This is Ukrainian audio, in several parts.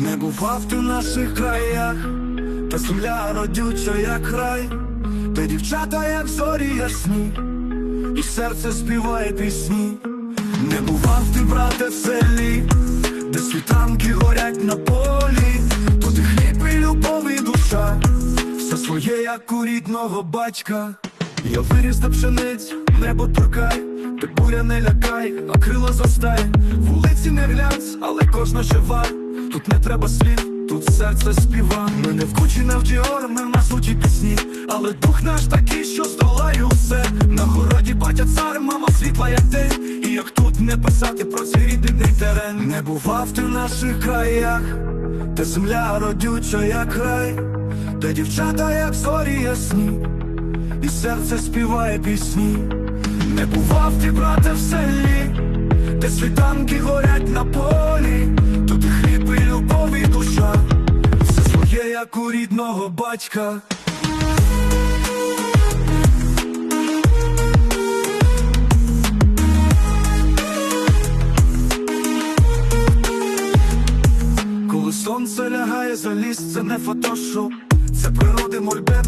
Не бував ти в наших краях, та земля родюча, як рай, та дівчата, як зорі ясні, і серце співає пісні. Не бував ти, брате, в селі, де світанки горять на полі, тут і хліб, і любов, і душа, все своє, як у рідного батька. Я виріс та пшениць, небо торкай, ти буря не лякай, а крила зростай, вулиці не глянц, але кожна жива. Тут не треба слів, тут серце співа. Ми не в кучі, не в діор, ми в насуті пісні, але дух наш такий, що здолає усе. На городі батя цар, мама світла, як день. І як тут не писати про цей рідний терен. Не бував ти в наших краях, де земля родюча, як рай, де дівчата, як зорі ясні і серце співає пісні. Не бував ти, брате, в селі, де світанки горять на полі, тут і хліб, і любов, і душа, все своє, як у рідного батька. Коли сонце лягає за ліс, це не фотошоп. Це природи мольберт,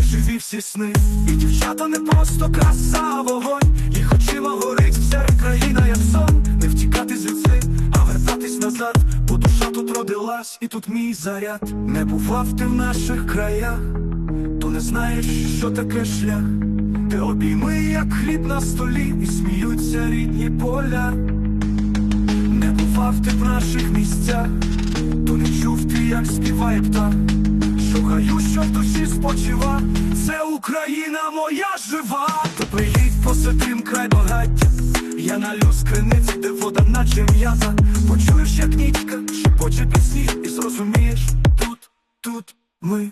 і живі всі сни. І дівчата не просто краса, вогонь. Їх очима горить вся країна, як сон. Не втікати звідси, а вертатись назад. Бо душа тут родилась, і тут мій заряд. Не бував ти в наших краях то не знаєш, що таке шлях, де обійми, як хліб на столі, і сміються рідні поля. Не бував ти в наших місцях, то не чув ти, як співає птах що в душі спочива, це Україна моя жива, то приїдь посидим край багаття, я налю скриниці, де вода, наче м'яза. Почуєш, як нічка, шепоче пісні, і зрозумієш, тут, тут ми.